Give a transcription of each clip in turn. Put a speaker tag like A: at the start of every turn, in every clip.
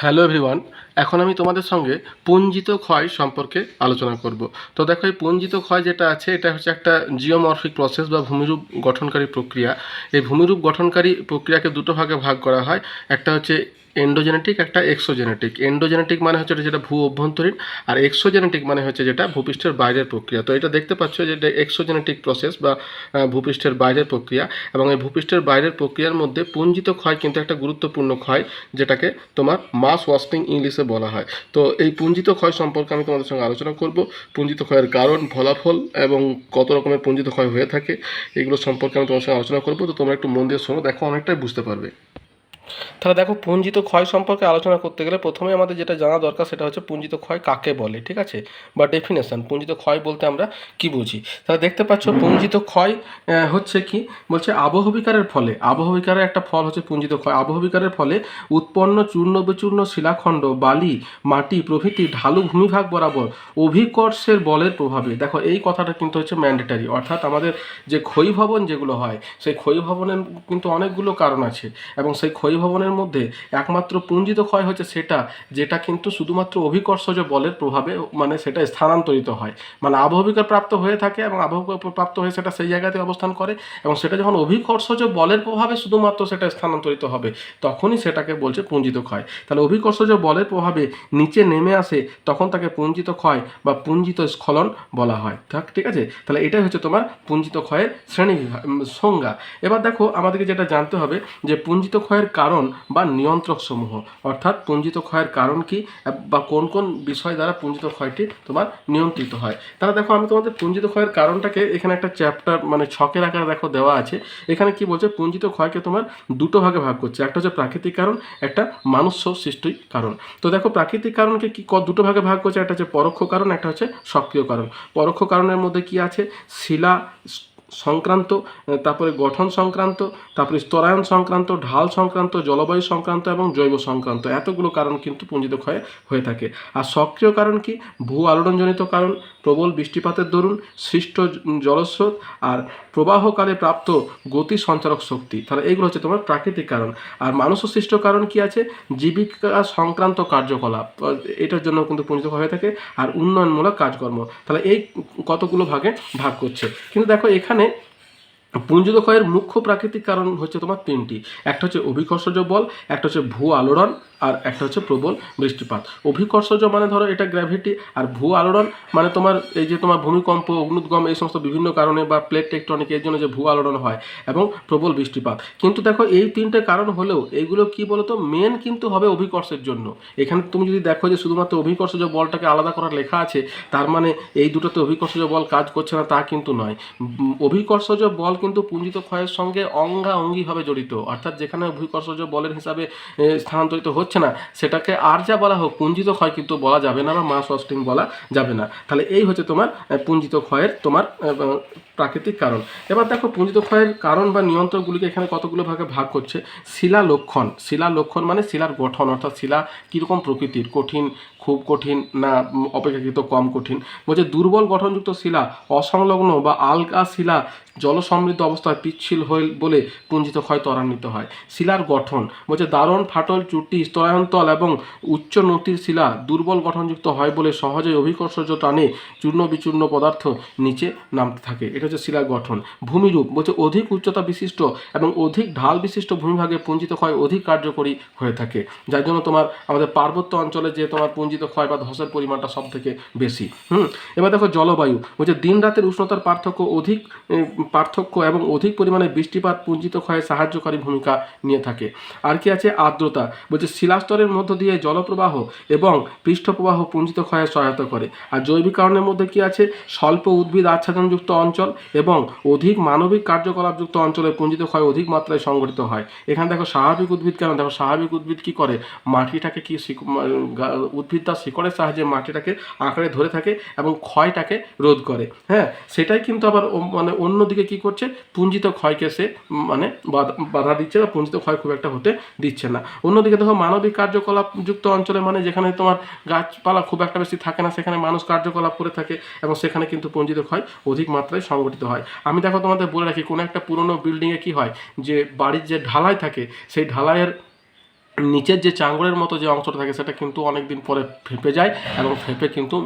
A: Hello everyone, এখন আমি তোমাদের সঙ্গে পুঞ্জিত ক্ষয় সম্পর্কে আলোচনা করব। তো দেখো, এই পুঞ্জিত ক্ষয় যেটা আছে, এটা হচ্ছে একটা জিওমরফিক প্রসেস বা ভূমিরূপ গঠনকারী প্রক্রিয়া। এই ভূমিরূপ গঠনকারী প্রক্রিয়াকে দুটো ভাগে ভাগ করা হয়। একটা হচ্ছে এন্ডোজেনেটিক একটা এক্সোজেনেটিক এন্ডোজেনেটিক মানে হচ্ছে যেটা ভূ অভ্যন্তরীণ, আর এক্সোজেনেটিক মানে হচ্ছে যেটা ভূপৃষ্ঠের বাইরের প্রক্রিয়া। তো এটা দেখতে পাচ্ছ যে এটা এক্সোজেনেটিক প্রসেস বা ভূপৃষ্ঠের বাইরের প্রক্রিয়া, এবং এই ভূপৃষ্ঠের বাইরের প্রক্রিয়ার মধ্যে পুঞ্জিত ক্ষয় কিন্তু একটা গুরুত্বপূর্ণ ক্ষয়, যেটাকে তোমার মাস ওয়াস্পিং ইংলিশে বলা হয়। তো এই পুঞ্জিত ক্ষয় সম্পর্কে আমি তোমাদের সঙ্গে আলোচনা করব। পুঞ্জিত ক্ষয়ের কারণ, ফলাফল, এবং কত রকমের পুঞ্জিত ক্ষয় হয়ে থাকে, এগুলো সম্পর্কে আমি তোমার সঙ্গে আলোচনা করব। তো তোমরা একটু মন দিয়ে শোনো, দেখো অনেকটাই বুঝতে পারবে। তাহলে দেখো পুঞ্জিত ক্ষয় সম্পর্কে আলোচনা করতে গেলে প্রথমে আমাদের যেটা জানা দরকার সেটা হচ্ছে পুঞ্জিত ক্ষয় কাকে বলে, ঠিক আছে? বা ডেফিনেশন পুঞ্জিত ক্ষয় বলতে আমরা কি বুঝি? তাহলে দেখতে পাচ্ছ পুঞ্জিত ক্ষয় হচ্ছে কি? বলছে আবহবিকারের ফলে, আবহবিকারের একটা ফল হচ্ছে পুঞ্জিত ক্ষয়। আবহবিকারের ফলে উৎপন্ন চূর্ণ বিচূর্ণ শিলাখণ্ড, বালি, মাটি, প্রভৃতি, ঢালু ভূমিভাগ বরাবর অভিকর্ষের বলের প্রভাবে। দেখো এই কথাটা কিন্তু হচ্ছে ম্যান্ডেটারি অর্থাৎ আমাদের যে ক্ষয়ীভবন যেগুলো হয়, সেই ক্ষয়ীভবনের কিন্তু অনেকগুলো কারণ আছে এবং সেই ক্ষয়ীভবনের মধ্যে একমাত্র পুঞ্জিত ক্ষয় হচ্ছে সেটা, যেটা কিন্তু শুধুমাত্র অভিকর্ষজ বলের প্রভাবে মানে সেটা স্থানান্তরিত হয়। মানে আবহবিকার প্রাপ্ত হয়ে থাকে এবং আবহবিকার প্রাপ্ত হয়ে সেটা সেই জায়গাতে অবস্থান করে এবং সেটা যখন অভিকর্ষজ বলের প্রভাবে শুধুমাত্র সেটা স্থানান্তরিত হবে, তখনই সেটাকে বলছে পুঞ্জিত ক্ষয়। তাহলে অভিকর্ষজ বলের প্রভাবে নিচে নেমে আসে, তখন তাকে পুঞ্জিত ক্ষয় বা পুঞ্জিত স্খলন বলা হয়। ঠিক আছে? তাহলে এটাই হচ্ছে তোমার পুঞ্জিত ক্ষয়ের শ্রেণি সংজ্ঞা। এবার দেখো আমাদেরকে যেটা জানতে হবে যে পুঞ্জিত ক্ষয়ের কারণ বা নিয়ন্ত্রক সমূহ। অর্থাৎ পুঞ্জিত ক্ষয়ের কারণ কি বা কোন কোন বিষয় দ্বারা পুঞ্জিত ক্ষয়টি তোমার নিয়ন্ত্রিত হয়। তাহলে দেখো আমি তোমাদের পুঞ্জিত ক্ষয়ের কারণটাকে এখানে একটা চ্যাপ্টার মানে ছকের আকারে দেখো দেওয়া আছে। এখানে কি বলছে? পুঞ্জিত ক্ষয়কে তোমার দুটো ভাগে ভাগ করছে। একটা হচ্ছে প্রাকৃতিক কারণ, একটা মানুষ সৃষ্টি কারণ। তো দেখো প্রাকৃতিক কারণকে কি দুটো ভাগে ভাগ করছে? একটা হচ্ছে পরোক্ষ কারণ, একটা হচ্ছে সক্রিয় কারণ। পরোক্ষ কারণের মধ্যে কি আছে? শিলা সংক্রান্ত তারপরে গঠন সংক্রান্ত, তারপরে স্তরায়ন সংক্রান্ত, ঢাল সংক্রান্ত, জলবায়ু সংক্রান্ত এবং জৈব সংক্রান্ত। এতগুলো কারণ কিন্তু পুঞ্জিত ক্ষয়ে হয়ে থাকে। আর সক্রিয় কারণ কি? ভূ আলোড়নজনিত কারণ, প্রবল বৃষ্টিপাতের দরুন, সৃষ্ট জলস্রোত আর প্রবাহকালে প্রাপ্ত গতি সঞ্চারক শক্তি। তাহলে এইগুলো হচ্ছে তোমার প্রাকৃতিক কারণ। আর মানুষ সৃষ্ট কারণ কি আছে? জীবিকা সংক্রান্ত কার্যকলাপ। এটার জন্য কিন্তু পুঞ্জিত হয়ে থাকে। আর উন্নয়নমূলক কাজকর্ম। তাহলে এই কতগুলো ভাগে ভাগ করছে? কিন্তু দেখো এখানে এখানে পুঞ্জিত ক্ষয়ের মুখ্য প্রাকৃতিক কারণ হচ্ছে তোমার তিনটি। একটা হচ্ছে অভিকর্ষজ বল, একটা হচ্ছে ভূ আলোড়ন, আর একটা হচ্ছে প্রবল বৃষ্টিপাত। অভিকর্ষজ মানে ধরো এটা গ্র্যাভিটি আর ভূ আলোড়ন মানে তোমার এই যে তোমার ভূমিকম্প অগ্নুদ্গম এই সমস্ত বিভিন্ন কারণে বা প্লেট টেকটনিক এর জন্য যে ভূ আলোড়ন হয় এবং প্রবল বৃষ্টিপাত। কিন্তু দেখো এই তিনটে কারণ হলেও এইগুলো কি বলতো? মেন কিন্তু হবে অভিকর্ষের জন্য। এখানে তুমি যদি দেখো যে শুধুমাত্র অভিকর্ষজ বলটাকে আলাদা করার লেখা আছে, তার মানে এই দুটোতে অভিকর্ষজ বল কাজ করছে না তা কিন্তু নয়। অভিকর্ষজ বল কিন্তু পুঞ্জিত ক্ষয়ের সঙ্গে অঙ্গা অঙ্গিভাবে জড়িত। অর্থাৎ যেখানে অভিকর্ষজ বলের হিসাবে স্থানান্তরিত হচ্ছে না, সেটাকে আর যা বলা হোক, পুঞ্জিত ক্ষয় কিন্তু বলা যাবে না বা মাস ওয়াস্টিং বলা যাবে না। তাহলে এই হচ্ছে তোমার পুঞ্জিত ক্ষয়ের তোমার প্রাকৃতিক কারণ। এবার দেখো, পুঞ্জিত ক্ষয়ের কারণ বা নিয়ন্ত্রকগুলিকে এখানে কতগুলো ভাগে ভাগ করছে? শিলা লক্ষণ। শিলা লক্ষণ মানে শিলার গঠন, অর্থাৎ শিলা কীরকম প্রকৃতির? কঠিন খুব কঠিন না অপেক্ষাকৃত কম কঠিন। বলছে, দুর্বল গঠনযুক্ত শিলা, অসংলগ্ন বা আলগা শিলা জলসমৃদ্ধ অবস্থায় পিচ্ছিল হয়ে বলে পুঞ্জিত ক্ষয় ত্বরান্বিত হয়। শিলার গঠন, বলছে, দারণ ফাটল, চুটি, স্তরায়ন্তল এবং উচ্চ নতির শিলা দুর্বল গঠনযুক্ত হয় বলে সহজে অভিকর্ষজ টানে চূর্ণ বিচূর্ণ পদার্থ নিচে নামতে থাকে। এটা হচ্ছে শিলার গঠন। ভূমিরূপ, বলছে, অধিক উচ্চতা বিশিষ্ট এবং অধিক ঢাল বিশিষ্ট ভূমিভাগে পুঞ্জিত ক্ষয় অধিক কার্যকরী হয়ে থাকে। যার জন্য তোমার, আমাদের পার্বত্য অঞ্চলে যে তোমার পুঞ্জিত ক্ষয় বা ধসের পরিমাণটা সব থেকে বেশি। হুম, এবার দেখো জলবায়ু। বলছে দিন রাতের উষ্ণতার পার্থক্য অধিক পার্থক্য এবং অধিক পরিমাণে বৃষ্টিপাত, পুঞ্জিত ক্ষয়ে সাহায্যকারী ভূমিকা নিয়ে থাকে। আর কি আছে? আর্দ্রতা। বলছে শিলাস্তরের মধ্য দিয়ে জলপ্রবাহ এবং পৃষ্ঠপ্রবাহ পুঞ্জিত ক্ষয়ে সহায়তা করে। আর জৈবিক কারণের মধ্যে কি আছে? স্বল্প উদ্ভিদ আচ্ছাদনযুক্ত অঞ্চল এবং অধিক মানবিক কার্যকলাপযুক্ত অঞ্চলে পুঞ্জিত ক্ষয় অধিক মাত্রায় সংগঠিত হয়। এখানে দেখো স্বাভাবিক উদ্ভিদ কেন? দেখো স্বাভাবিক উদ্ভিদ কি করে? মাটিটাকে কি উদ্ভিদ তার শিকড়ের সাহায্যে মাটিটাকে আঁকড়ে ধরে থাকে এবং ক্ষয়টাকে রোধ করে। হ্যাঁ সেটাই কিন্তু আবার মানে অন্যদিকে কি করছে? পুঞ্জিত ক্ষয়কে সে মানে বাধা দিচ্ছে বা পুঞ্জিত ক্ষয় খুব একটা হতে দিচ্ছে না। অন্যদিকে দেখো মানবিক কার্যকলাপ যুক্ত অঞ্চলে মানে যেখানে তোমার গাছপালা খুব একটা বেশি থাকে না, সেখানে মানুষ কার্যকলাপ করে থাকে এবং সেখানে কিন্তু পুঞ্জিত ক্ষয় অধিক মাত্রায় সংগঠিত হয়। আমি দেখো তোমাদের বলে রাখি, কোনো একটা পুরনো বিল্ডিংয়ে কি হয়? যে বাড়ির যে ঢালাই থাকে, সেই ঢালাইয়ের নিচের যে চাঙ্গড়ের মতো যে অংশটা থাকে, সেটা কিন্তু অনেক দিন পরে ফেঁপে যায় এবং ফেঁপে কিন্তু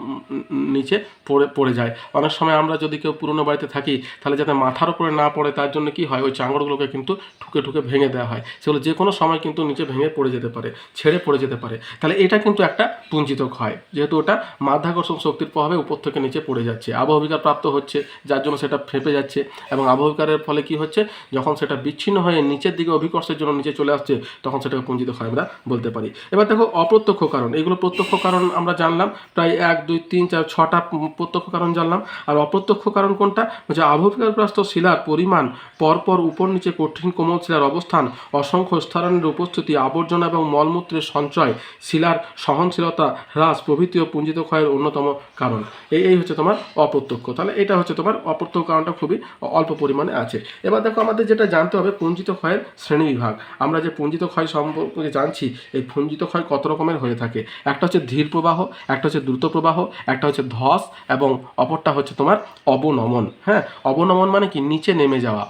A: নিচে পড়ে পড়ে যায়। অনেক সময় আমরা যদি কেউ পুরনো বাড়িতে থাকি, তাহলে যাতে মাথার উপরে না পড়ে, তার জন্য কি হয়, ওই চাঙ্গড়গুলোকে কিন্তু ঠুকে ঠুকে ভেঙে দেওয়া হয়। সেগুলো যে কোনো সময় কিন্তু নিচে ভেঙে পড়ে যেতে পারে, ছেড়ে পড়ে যেতে পারে। তাহলে এটা কিন্তু একটা পুঞ্জিত ক্ষয় যেহেতু ওটা মাধ্যাকর্ষণ শক্তির প্রভাবে উপর থেকে নিচে পড়ে যাচ্ছে। আবহবিকার প্রাপ্ত হচ্ছে, যার জন্য সেটা ফেঁপে যাচ্ছে এবং আবহবিকারের ফলে কি হচ্ছে, যখন সেটা বিচ্ছিন্ন হয়ে নিচের দিকে অভিকর্ষের জন্য নিচে চলে আসছে, তখন সেটাকে পুঞ্জিত ক্ষয় আমরা বলতে পারি। এবার দেখো, অপ্রত্যক্ষ কারণ। এগুলো প্রত্যক্ষ কারণ আমরা জানলাম, প্রায় এক, দুই, তিন, চার, ছটা প্রত্যক্ষ কারণ জানলাম। আর অপ্রত্যক্ষ কারণ কোনটা? যে আবহবিকারগ্রস্ত শিলার পরিমাণ, পরপর উপর নিচে কঠিন কোমল শিলার অবস্থান, অসংখ্য স্থানের উপস্থিতি, আবর্জনা এবং মলমূত্রের সঞ্চয়, শিলার সহনশীলতা, হ্রাস, প্রভৃতি ও পুঞ্জিত ক্ষয়ের অন্যতম কারণ। এই এই হচ্ছে তোমার অপ্রত্যক্ষ। তাহলে এটা হচ্ছে তোমার অপ্রত্যক্ষ কারণটা খুবই অল্প পরিমাণে আছে। এবার দেখো, আমাদের যেটা জানতে হবে, পুঞ্জিত ক্ষয়ের শ্রেণীবিভাগ। আমরা যে পুঞ্জিত ক্ষয় সম্পর্কে জানছি, এই পুঞ্জিত ক্ষয় কত রকমের হয়ে থাকে? একটা হচ্ছে ধীর প্রবাহ, একটা হচ্ছে দ্রুত প্রবাহ, একটা হচ্ছে ধস, এবং অপরটা হচ্ছে তোমার অবনমন। হ্যাঁ অবনমন মানে কি? নিচে নেমে যাওয়া।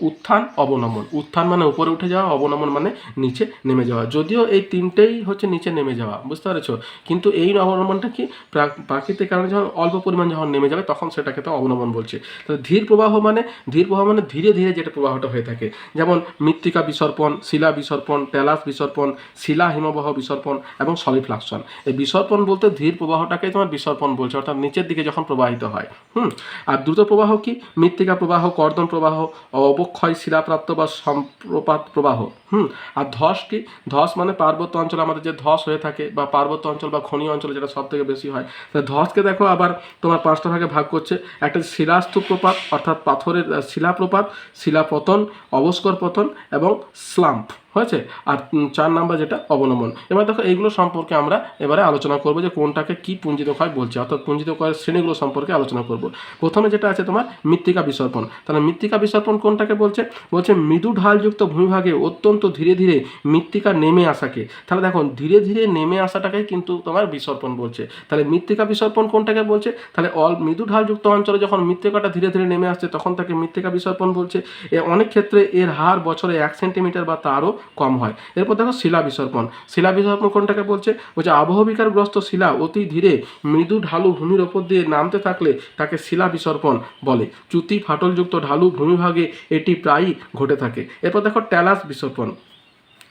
A: উত্থান, অবনমন। উত্থান মানে উপরে উঠে যাওয়া, অবনমন মানে নিচে নেমে যাওয়া। যদিও এই তিনটেই হচ্ছে নিচে নেমে যাওয়া, বুঝতে পেরেছ? কিন্তু এই অবনমনটা কি? প্রা- প্রাকৃতিক কারণে যখন অল্প পরিমাণ যখন নেমে যাবে, তখন সেটাকে তো অবনমন বলছে। তো ধীর প্রবাহ মানে ধীর প্রবাহ মানে ধীরে ধীরে যেটা প্রবাহটা হয়ে থাকে। যেমন মৃত্তিকা বিসর্পণ, শিলা বিসর্পণ টেলাস বিসর্পণ, শিলা হিমবাহ বিসর্পণ এবং সলিফ্লাকশন এই বিসর্পণ বলতে ধীর প্রবাহটাকে তোমার বিসর্পণ বলছে, অর্থাৎ নিচের দিকে যখন প্রবাহিত হয়। হুম? আর দ্রুত প্রবাহ কি? মৃত্তিকা প্রবাহ, কর্দম প্রবাহ, অবক্ষয়, শিলাপ্রাপ্ত বা সম্প্রপাত প্রবাহ। হুম, আর ধস কি? ধস মানে পার্বত্য অঞ্চলে, আমাদের যে ধস হয়ে থাকে বা পার্বত্য অঞ্চল বা খনি অঞ্চলে যেটা সব থেকে বেশি হয়, তা ধসকে দেখো আবার তোমার পাঁচটা ভাগে ভাগ করছে। একটা শিলাস্তু প্রপাত, অর্থাৎ পাথরের শিলাপ্রপাত শিলাপতন অবস্কর পতন এবং স্লাম্প, হয়েছে? আর চার নাম্বার যেটা অবনমন। এবার দেখো এইগুলো সম্পর্কে আমরা এবারে আলোচনা করব যে কোনটাকে কি পুঞ্জিত ক্ষয় বলছে, অর্থাৎ পুঞ্জিত ক্ষয়ের শ্রেণীগুলো সম্পর্কে আলোচনা করব। প্রথমে যেটা আছে তোমার মৃত্তিকা বিসর্পণ। তাহলে মৃত্তিকা বিসর্পণ কোনটাকে বলছে? বলছে মৃদু ঢালযুক্ত ভূমিভাগে অত্যন্ত ধীরে ধীরে মৃত্তিকা নেমে আসাকে। তাহলে দেখো ধীরে ধীরে নেমে আসাটাকে কিন্তু তোমার বিসর্পণ বলছে। তাহলে মৃত্তিকা বিসর্পণ কোনটাকে বলছে? তাহলে অল মৃদু ঢালযুক্ত অঞ্চলে যখন মৃত্তিকাটা ধীরে ধীরে নেমে আসছে, তখন তাকে মৃত্তিকা বিসর্পণ বলছে। এ অনেক ক্ষেত্রে এর হার বছরে এক সেন্টিমিটার বা তারও কম হয়। এরপর দেখো শিলা বিসর্পণ। শিলা বিসর্পণ কোনটাকে বলছে? বলছে আবহবিকারগ্রস্ত শিলা অতি ধীরে মৃদু ঢালু ভূমির ওপর দিয়ে নামতে থাকলে তাকে শিলা বিসর্পণ বলে। চ্যুতি ফাটলযুক্ত ঢালু ভূমিভাগে এটি প্রায়ই ঘটে থাকে। এরপর দেখো ট্যালাস বিসর্পণ।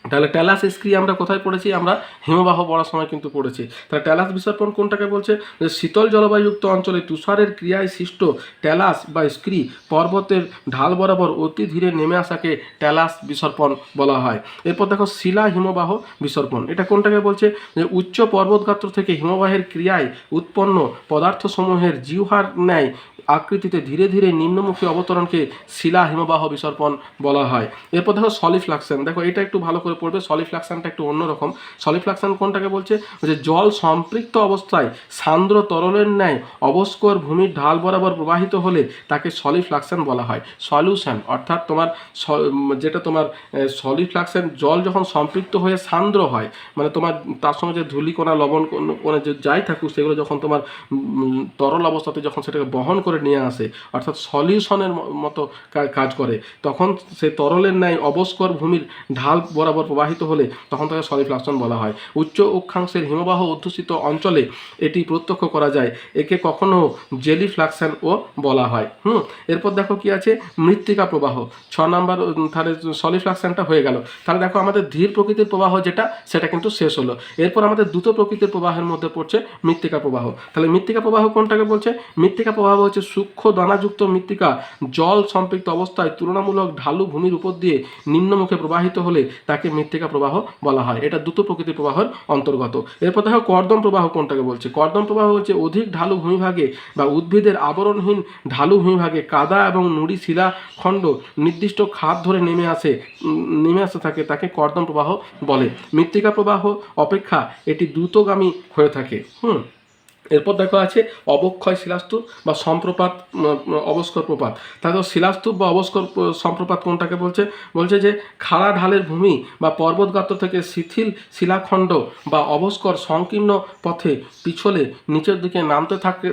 A: তাহলে ট্যালাস স্ক্রি আমরা কোথায় পড়েছি? আমরা হিমবাহ পড়ার সময় কিন্তু পড়েছি। তাহলে ট্যালাস বিসর্পণ কোনটাকে বলছে? যে শীতল জলবায়ুযুক্ত অঞ্চলে তুষারের ক্রিয়ায় সৃষ্ট ট্যালাস বা স্ক্রি পর্বতের ঢাল বরাবর অতি ধীরে নেমে আসাকে ট্যালাস বিসর্পণ বলা হয়। এরপর দেখো শিলা হিমবাহ বিসর্পণ। এটা কোনটাকে বলছে? যে উচ্চ পর্বতগাত্র থেকে হিমবাহের ক্রিয়ায় উৎপন্ন পদার্থসমূহের জিহার ন্যায় আকৃতিতে ধীরে ধীরে নিম্নমুখী অবতরণকে শিলা হিমবাহ বিসর্পণ বলা হয়। এরপর দেখো সলিফ্লাকশন দেখো এটা একটু ভালো করে পড়বে সলিফ্লাকশনটা একটু অন্যরকম। সলিফ্লাকশন কোনটাকে বলছে? যে জল সম্পৃক্ত অবস্থায় সান্দ্র তরলের ন্যায় অবস্কর ভূমির ঢাল বরাবর প্রবাহিত হলে তাকে সলিফ্লাকশন বলা হয়। সলিউশন, অর্থাৎ তোমার যেটা তোমার সলিফ্লাকশন জল যখন সম্পৃক্ত হয়ে সান্দ্র হয় মানে তোমার, তার সঙ্গে যে ধূলিকণা, লবণ কোন- যে যাই থাকুক, সেগুলো যখন তোমার তরল অবস্থাতে যখন সেটাকে বহন করে নিয়ে আসে, অর্থাৎ সলিউশনের মতো কাজ করে, তখন সে তরলের ন্যায় অবস্কর ভূমির ঢাল বরাবর প্রবাহিত হলে তখন তাকে সলিফ্লাকশন বলা হয়। উচ্চ অক্ষাংশের হিমবাহ অধ্যুষিত অঞ্চলে এটি প্রত্যক্ষ করা যায়। একে কখনো জেলি ফ্লাকশন ও বলা হয়। হুম, এরপর দেখো কি আছে? মৃত্তিকা প্রবাহ। ছ নাম্বার তাহলে সলিফ্লাকশনটা হয়ে গেল। তাহলে দেখো আমাদের ধীর প্রকৃতির প্রবাহ যেটা, সেটা কিন্তু শেষ হলো। এরপর আমাদের দ্রুত প্রকৃতির প্রবাহের মধ্যে পড়ছে মৃত্তিকা প্রবাহ। তাহলে মৃত্তিকা প্রবাহ কোনটাকে বলছে? মৃত্তিকা প্রবাহ হচ্ছে সূক্ষ্ম দানাযুক্ত মৃত্তিকা। জল সম্পৃক্ত অবস্থায় তুলনামূলক ঢালু ভূমির উপর দিয়ে নিম্নমুখে প্রবাহিত হলে তাকে মৃত্তিকা প্রবাহ বলা হয়। এটা দ্রুত প্রকৃতির প্রবাহের অন্তর্গত। এরপর দেখো কর্দম প্রবাহ কোনটাকে বলছে? কর্দম প্রবাহ হচ্ছে অধিক ঢালু ভূমিভাগে বা উদ্ভিদের আবরণহীন ঢালু ভূমিভাগে কাদা এবং নুড়ি শিলা খণ্ড নির্দিষ্ট খাত ধরে নেমে আসে নেমে আসতে থাকে, তাকে কর্দম প্রবাহ বলে। মৃত্তিকা প্রবাহ অপেক্ষা এটি দ্রুতগামী হয়ে থাকে। হুম? এরপর দেখো আছে অবক্ষয় শিলাস্তূপ বা সম্প্রপাত অবস্কর প্রপাত তাহলে তো শিলাস্তূপ বা অবস্কর সম্প্রপাত কোনটাকে বলছে? বলছে যে খাড়া ঢালের ভূমি বা পর্বতগাত্র থেকে শিথিল শিলাখণ্ড বা অবস্কর সংকীর্ণ পথে পিছলে নিচের দিকে নামতে থাকে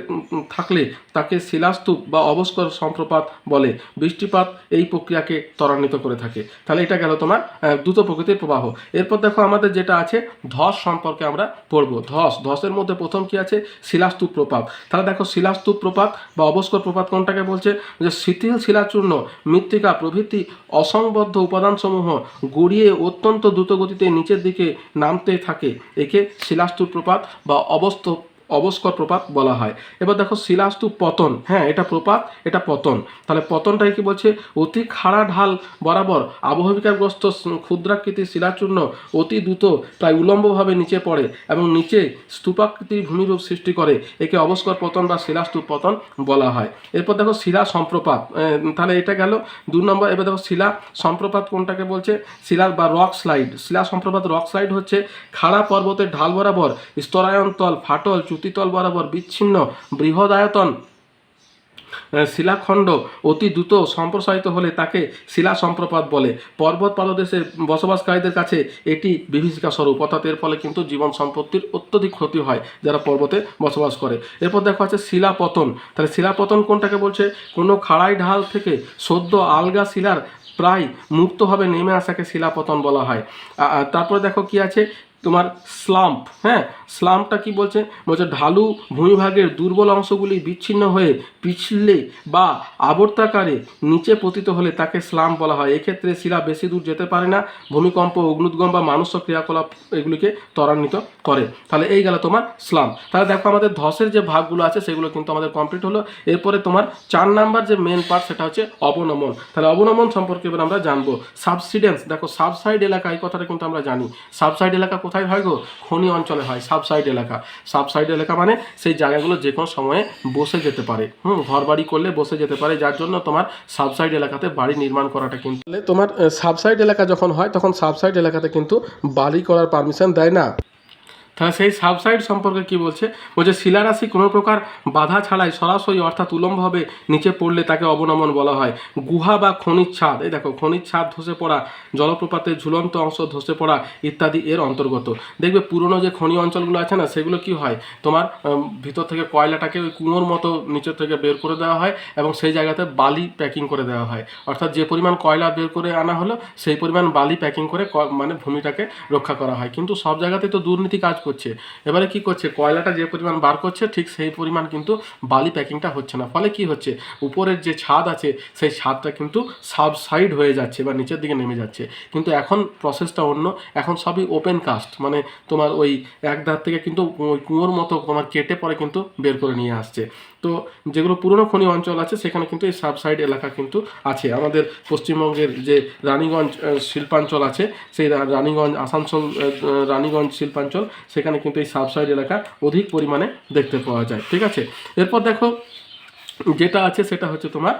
A: থাকলে তাকে শিলাস্তূপ বা অবস্কর সম্প্রপাত বলে। বৃষ্টিপাত এই প্রক্রিয়াকে ত্বরান্বিত করে থাকে। তাহলে এটা গেল তোমার দ্রুত প্রকৃতির প্রবাহ। এরপর দেখো আমাদের যেটা আছে, ধস সম্পর্কে আমরা পড়ব। ধস, ধসের মধ্যে প্রথম কি আছে? শিলাস্তূপ প্রপাত তাহলে দেখো শিলাস্তূপ প্রপাত বা অবস্কর প্রপাত কোনটাকে বলছে? যে শিথিল শিলাচূর্ণ, মৃত্তিকা, প্রভৃতি অসংবদ্ধ উপাদানসমূহ গড়িয়ে অত্যন্ত দ্রুত গতিতে নিচের দিকে নামতে থাকে। একে শিলাস্তূপ প্রপাত বা অবস্থ অবস্কর প্রপাত বলা হয়। এবার দেখো শিলাস্তূপ পতন। হ্যাঁ এটা প্রপাত, এটা পতন। তাহলে পতনটাই কি বলছে? অতি খাড়া ঢাল বরাবর আবহবিকারগ্রস্ত ক্ষুদ্রাকৃতির শিলাচূর্ণ অতি দ্রুত প্রায় উলম্বভাবে নিচে পড়ে এবং নিচে স্তূপাকৃতির ভূমিরূপ সৃষ্টি করে। একে অবস্কর পতন বা শিলাস্তূপ পতন বলা হয়। এরপর দেখো শিলা সম্প্রপাত। তাহলে এটা গেল দু নম্বর। এবার দেখো শিলা সম্প্রপাত কোনটাকে বলছে? শিলা বা রক স্লাইড। শিলা সম্প্রপাত রক স্লাইড হচ্ছে খাড়া পর্বতের ঢাল বরাবর স্তরায়ন তল, ফাটল চ্যুতিতল বরাবর বিচ্ছিন্ন বৃহদায়তন শিলাখণ্ড অতি দ্রুত সম্প্রসারিত হলে তাকে শিলা সম্প্রপাত বলে। পর্বত পাদদেশে বসবাসকারীদের কাছে এটি বিভীষিকা স্বরূপ, অর্থাৎ এর ফলে কিন্তু জীবন সম্পত্তির অত্যধিক ক্ষতি হয় যারা পর্বতে বসবাস করে। এরপর দেখো আছে শিলাপতন। তাহলে শিলাপতন কোনটাকে বলছে? কোনো খাড়াই ঢাল থেকে সদ্য আলগা শিলার প্রায় মুক্তভাবে নেমে আসাকে শিলাপতন বলা হয়। তারপরে দেখো কি আছে? তোমার স্লাম্প হ্যাঁ? স্লাম্পটা কি বলছে? বলছে ঢালু ভূমিভাগের দুর্বল অংশগুলি বিচ্ছিন্ন হয়ে পিছলে বা আবর্তাকারে নিচে পতিত হলে তাকে স্লাম্প বলা হয়। এক্ষেত্রে শিলা বেশি দূর যেতে পারে না। ভূমিকম্প অগ্নুদ্গম বা মানুষ ক্রিয়াকলাপ এগুলিকে ত্বরান্বিত করে। তাহলে এই গেল তোমার স্লাম তাহলে দেখো আমাদের ধসের যে ভাগগুলো আছে, সেগুলো কিন্তু আমাদের কমপ্লিট হলো। এরপরে তোমার চার নাম্বার যে মেন পার্ট সেটা হচ্ছে অবনমন। তাহলে অবনমন সম্পর্কে এবার আমরা জানব। সাবসিডেন্স দেখো সাবসাইড এলাকা এই কথাটা কিন্তু আমরা জানি। সাবসাইড এলাকা কোথায় হয় গো? খনি অঞ্চলে হয় সাবসাইড এলাকা। সাবসাইড এলাকা মানে সেই জায়গাগুলো যে কোনো সময়ে বসে যেতে পারে। হুম ঘর বাড়ি করলে বসে যেতে পারে, যার জন্য তোমার সাবসাইড এলাকাতে বাড়ি নির্মাণ করাটা কিন্তু তোমার সাবসাইড এলাকা যখন হয়, তখন সাবসাইড এলাকাতে কিন্তু বাড়ি করার পারমিশন দেয় না। তাহলে সেই সাবসাইড সম্পর্কে কি বলছে? বলছে, শিলারাশি কোনো প্রকার বাধা ছাড়াই সরাসরি অর্থাৎ উলম্বভাবে নিচে পড়লে তাকে অবনমন বলা হয়। গুহা বা খনিজ ছাদ, এই দেখো, খনিজ ছাদ ধসে পড়া, জলপ্রপাতের ঝুলন্ত অংশ ধসে পড়া ইত্যাদি এর অন্তর্গত। দেখবে পুরনো যে খনি অঞ্চলগুলো আছে না, সেগুলো কি হয়? তোমার ভিতর থেকে কয়লাটাকে ওই কুয়োর মতো নিচের থেকে বের করে দেওয়া হয় এবং সেই জায়গাতে বালি প্যাকিং করে দেওয়া হয়। অর্থাৎ যে পরিমাণ কয়লা বের করে আনা হলো, সেই পরিমাণ বালি প্যাকিং করে মানে ভূমিটাকে রক্ষা করা হয়। কিন্তু সব জায়গাতে তো দুর্নীতি কাজ করছে। এবারে কি করছে? কয়লাটা যে পরিমাণ বার করছে, ঠিক সেই পরিমাণ কিন্তু বালি প্যাকিংটা হচ্ছে না। ফলে কি হচ্ছে? উপরের যে ছাদ আছে, সেই ছাদটা কিন্তু সাবসাইড হয়ে যাচ্ছে বা নিচের দিকে নেমে যাচ্ছে। কিন্তু এখন প্রসেসটা অন্য। এখন সবই ওপেন কাস্ট মানে তোমার ওই এক ধার থেকে কিন্তু ওই কুয়োর মতো তোমার কেটে পরে কিন্তু বের করে নিয়ে আসছে। তো যেগুলো পুরনো খনি অঞ্চল আছে, সেখানে কিন্তু এই সাবসাইড এলাকা কিন্তু আছে। আমাদের পশ্চিমবঙ্গের যে রানীগঞ্জ শিল্পাঞ্চল আছে, সেই রানীগঞ্জ, আসানসোল রানীগঞ্জ শিল্পাঞ্চল সেখানে কিন্তু এই সাবসাইড এলাকা অধিক পরিমাণে দেখতে পাওয়া যায়, ঠিক আছে? এরপর দেখো, যেটা আছে সেটা হচ্ছে তোমার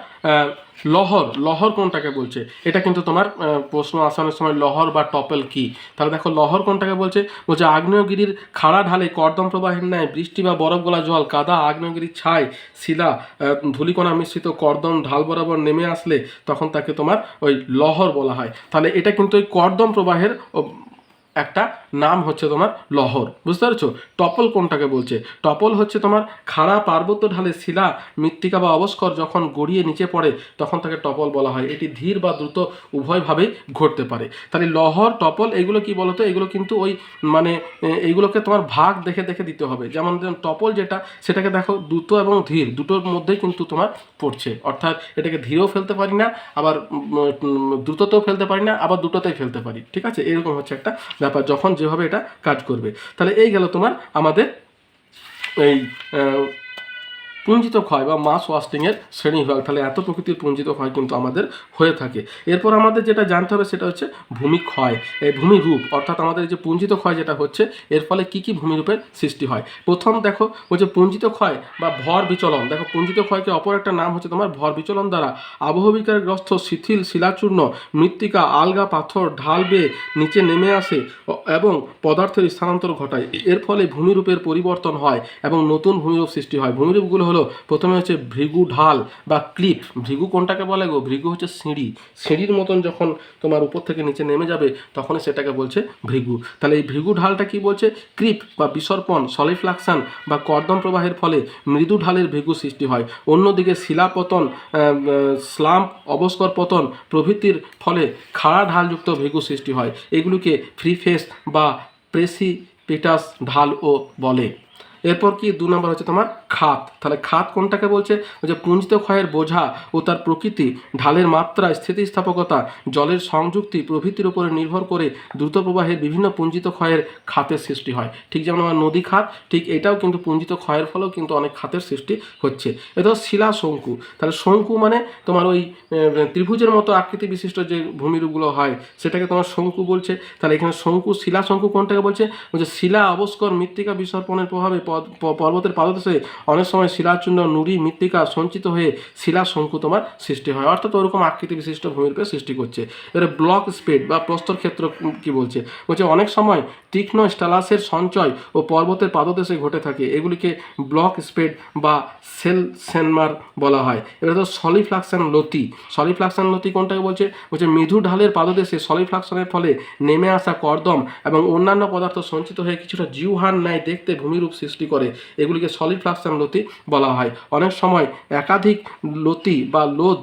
A: লহর লহর কোনটাকে বলছে? এটা কিন্তু তোমার প্রশ্ন আসানোর সময় লহর বা টপেল কি? তাহলে দেখো, লহর কোনটাকে বলছে? বলছে, আগ্নেয়গিরির খাড়া ঢালে কর্দম প্রবাহের ন্যায় বৃষ্টি বা বরফ গলা জল, কাদা, আগ্নেয়গিরির ছাই, শিলা ধূলিকণা মিশ্রিত কর্দম ঢাল বরাবর নেমে আসলে তখন তাকে তোমার ওই লহর বলা হয়। তাহলে এটা কিন্তু ওই কর্দম প্রবাহের একটা নাম হচ্ছে তোমার লহর। বুঝতে পারছ? টপল কোনটাকে বলছে? টপল হচ্ছে তোমার খাড়া পার্বত্য ঢালে শিলা, মৃত্তিকা বা অবস্কর যখন গড়িয়ে নিচে পড়ে, তখন তাকে টপল বলা হয়। এটি ধীর বা দ্রুত উভয়ভাবেই ঘটতে পারে। তাহলে লহর, টপল, এগুলো কি বলতো? এগুলো কিন্তু ওই মানে এইগুলোকে তোমার ভাগ দেখে দেখে দিতে হবে। যেমন টপল যেটা, সেটাকে দেখো দ্রুত এবং ধীর, দুটোর মধ্যেই কিন্তু তোমার পড়ছে। অর্থাৎ এটাকে ধীরেও ফেলতে পারি না, আবার দ্রুততেও ফেলতে পারি না, আবার দুটোতেই ফেলতে পারি। ঠিক আছে? এরকম হচ্ছে একটা ব্যাপার যখন যেভাবে এটা কাজ করবে। তাহলে এই গেল তোমার আমাদের এই পুঞ্জিত ক্ষয় বা মাস ওয়াস্টিংয়ের শ্রেণি বিভাগ তাহলে এত প্রকৃতির পুঞ্জিত ক্ষয় কিন্তু আমাদের হয়ে থাকে। এরপর আমাদের যেটা জানতে হবে সেটা হচ্ছে ভূমি ক্ষয়। এই ভূমি রূপ, অর্থাৎ আমাদের যে পুঞ্জিত ক্ষয় যেটা হচ্ছে, এর ফলে কী কী ভূমিরূপের সৃষ্টি হয়? প্রথম দেখো বলছে পুঞ্জিত ক্ষয় বা ভর বিচলন। দেখো, পুঞ্জিত ক্ষয়কে অপর একটা নাম হচ্ছে তোমার ভর বিচলন দ্বারা। আবহবিকার গ্রস্ত শিথিল শিলাচূর্ণ, মৃত্তিকা, আলগা পাথর, ঢাল বেয়ে নিচে নেমে আসে এবং পদার্থের স্থানান্তর ঘটায়। এর ফলে ভূমিরূপের পরিবর্তন হয় এবং নতুন ভূমিরূপ সৃষ্টি হয়। ভূমিরূপগুলো হলো প্রথমে হচ্ছে ভৃগু ঢাল বা ক্লিপ। ভৃগু কোনটাকে বলে গো? ভৃগু হচ্ছে সিঁড়ি। সিঁড়ির মতন যখন তোমার উপর থেকে নিচে নেমে যাবে, তখনই সেটাকে বলছে ভৃগু। তাহলে এই ভৃগু ঢালটা কি বলছে? ক্রিপ বা বিসর্পণ সলিফ্লাকশন বা কর্দম প্রবাহের ফলে মৃদু ঢালের ভৃগু সৃষ্টি হয়। অন্যদিকে শিলাপতন স্লাম্প অবস্কর পতন প্রভৃতির ফলে খাড়া ঢালযুক্ত ভৃগু সৃষ্টি হয়। এগুলিকে ফ্রি ফেস বা প্রেসি প্রেসিপিটাস ঢালও বলে। এরপর কি দু নম্বর হচ্ছে তোমার খাত। তাহলে খাত কোনটাকে বলছে? যে পুঞ্জিত ক্ষয়ের বোঝা ও তার প্রকৃতি, ঢালের মাত্রা, স্থিতিস্থাপকতা, জলের সংযুক্তি প্রভৃতির উপরে নির্ভর করে দ্রুত প্রবাহের বিভিন্ন পুঞ্জিত ক্ষয়ের খাতের সৃষ্টি হয়। ঠিক যেমন আমার নদী খাত, ঠিক এটাও কিন্তু পুঞ্জিত ক্ষয়ের ফলেও কিন্তু অনেক খাতের সৃষ্টি হচ্ছে। এটা শিলা শঙ্কু। তাহলে শঙ্কু মানে তোমার ওই ত্রিভুজের মতো আকৃতি বিশিষ্ট যে ভূমিরূপগুলো হয়, সেটাকে তোমার শঙ্কু বলছে। তাহলে এখানে শঙ্কু, শিলা শঙ্কু কোনটাকে বলছে? বলছে শিলা, অবস্কর, মৃত্তিকা, বিসর্পণের প্রভাবে পর্বতের পাদদেশে অনেক সময় শিলাচূর্ণ, নুড়ি, মৃত্তিকা সঞ্চিত হয়ে শিলা শঙ্কু তোমার সৃষ্টি হয়। অর্থাৎ ওরকম আকৃতি বিশিষ্ট ভূমিরূপে সৃষ্টি করছে। এবারে ব্লক স্পেড বা প্রস্তর ক্ষেত্র কি বলছে? বলছে অনেক সময় তীক্ষ্ণ স্টালাসের সঞ্চয় ও পর্বতের পাদদেশে ঘটে থাকে। এগুলিকে ব্লক স্পেড বা সেল সেনমার বলা হয়। এটা তো সলিফ্লাকশন লতি। সলিফ্লাকশন লতি কোনটাকে বলছে? বলছে মৃদু ঢালের পাদদেশে সলিফ্লাকশনের ফলে নেমে আসা কর্দম এবং অন্যান্য পদার্থ সঞ্চিত হয়ে কিছুটা জিউহান ন্যায় দেখতে ভূমিরূপ সৃষ্টি করে। এগুলিকে সলিড সলিফ্লাকশন লতি বলা হয়। অনেক সময় একাধিক লতি বা লোদ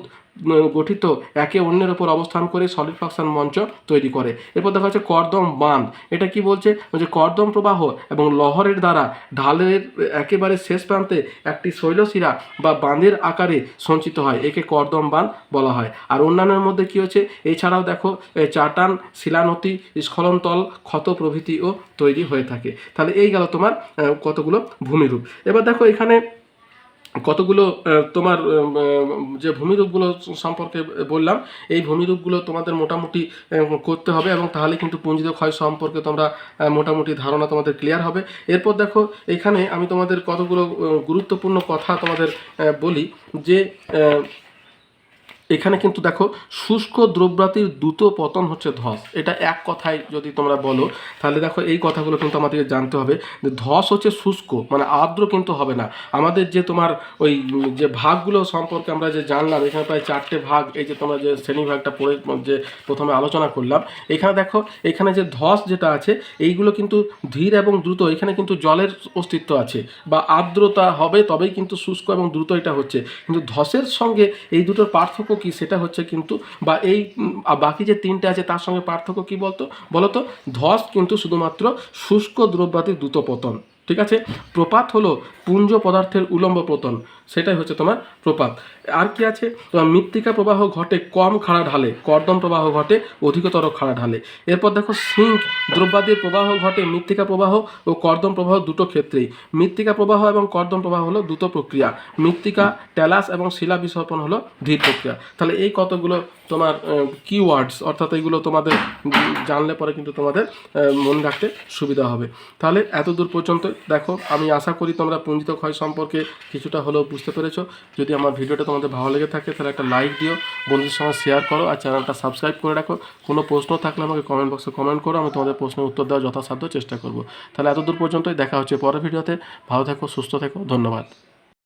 A: গঠিত, একে অন্যের ওপর অবস্থান করে সলিফ্লাকশন মঞ্চ তৈরি করে। এরপর দেখা যাচ্ছে কর্দম বাঁধ। এটা কি বলছে? যে কর্দম প্রবাহ এবং লহরের দ্বারা ঢালের একেবারে শেষ প্রান্তে একটি শৈলশিরা বা বাঁধের আকারে সঞ্চিত হয়, একে কর্দম বাঁধ বলা হয়। আর অন্যান্যের মধ্যে কি হচ্ছে? এছাড়াও দেখো চাটান, শিলানতি, স্খলনতল, ক্ষত প্রভৃতিও তৈরি হয়ে থাকে। তাহলে এই গেল তোমার কতগুলো ভূমিরূপ। এবার দেখো এখানে কতগুলো তোমার যে ভূমিরূপগুলো সম্পর্কে বললাম, এই ভূমিরূপগুলো তোমাদের মোটামুটি করতে হবে এবং তাহলে কিন্তু পুঞ্জিত ক্ষয় সম্পর্কে তোমরা মোটামুটি ধারণা তোমাদের ক্লিয়ার হবে। এরপর দেখো, এখানে আমি তোমাদের কতগুলো গুরুত্বপূর্ণ কথা তোমাদের বলি যে এখানে কিন্তু দেখো, শুষ্ক দ্রব্যাতির দ্রুত পতন হচ্ছে ধস। এটা এক কথায় যদি তোমরা বলো, তাহলে দেখো এই কথাগুলো কিন্তু আমাদেরকে জানতে হবে যে ধস হচ্ছে শুষ্ক মানে আর্দ্র কিন্তু হবে না। আমাদের যে তোমার ওই যে ভাগগুলো সম্পর্কে আমরা যে জানলাম, এখানে প্রায় চারটে ভাগ, এই যে তোমরা যে শ্রেণীভাগটা পড়ে, যে প্রথমে আলোচনা করলাম, এখানে দেখো, এখানে যে ধস যেটা আছে, এইগুলো কিন্তু ধীর এবং দ্রুত, এখানে কিন্তু জলের অস্তিত্ব আছে, বা আর্দ্রতা হবে তবেই কিন্তু শুষ্ক এবং দ্রুত এটা হচ্ছে। কিন্তু ধসের সঙ্গে এই দুটোর পার্থক্য কি সেটা হচ্ছে কিন্তু বা এই বাকি যে তিনটে আছে তার সঙ্গে পার্থক্য কি বলতো? বলতো ধস কিন্তু শুধুমাত্র শুষ্ক দ্রব্যাতির দ্রুত পতন, ঠিক আছে? প্রপাত হলো পুঞ্জ পদার্থের উলম্ব পতন। সেটাই হচ্ছে তোমার প্রপাত। আর কি আছে? তোমার মৃত্তিকা প্রবাহ ঘটে কম খাড়া ঢালে, কর্দম প্রবাহ ঘটে অধিকতর খাড়া ঢালে। এরপর দেখো সিঙ্ক দ্রব্যাদির প্রবাহ ঘটে মৃত্তিকা প্রবাহ ও কর্দম প্রবাহ দুটো ক্ষেত্রেই। মৃত্তিকা প্রবাহ এবং কর্দম প্রবাহ হলো দ্রুত প্রক্রিয়া। মৃত্তিকা, ট্যালাস এবং শিলা বিসর্পণ হলো ধীর প্রক্রিয়া। তাহলে এই কতগুলো তোমার কিওয়ার্ডস অর্থাৎ এইগুলো তোমাদের জানলে পরে কিন্তু তোমাদের মনে রাখতে সুবিধা হবে। তাহলে এত দূর পর্যন্ত দেখো, আমি আশা করি তোমরা পুঞ্জিত ক্ষয় সম্পর্কে কিছুটা হলেও বুঝতে পেরেছ। যদি আমার ভিডিওটা তোমাদের ভালো লেগে থাকে, তাহলে একটা লাইক দিও, বন্ধুদের সঙ্গে শেয়ার করো, আর চ্যানেলটা সাবস্ক্রাইব করে রাখো। কোনো প্রশ্ন থাকলে আমাকে কমেন্ট বক্সে কমেন্ট করো, আমি তোমাদের প্রশ্নের উত্তর দেওয়ার যথাসাধ্য চেষ্টা করব। তাহলে এত দূর পর্যন্তই দেখা হচ্ছে পরের ভিডিওতে। ভালো থেকো, সুস্থ থেকো, ধন্যবাদ।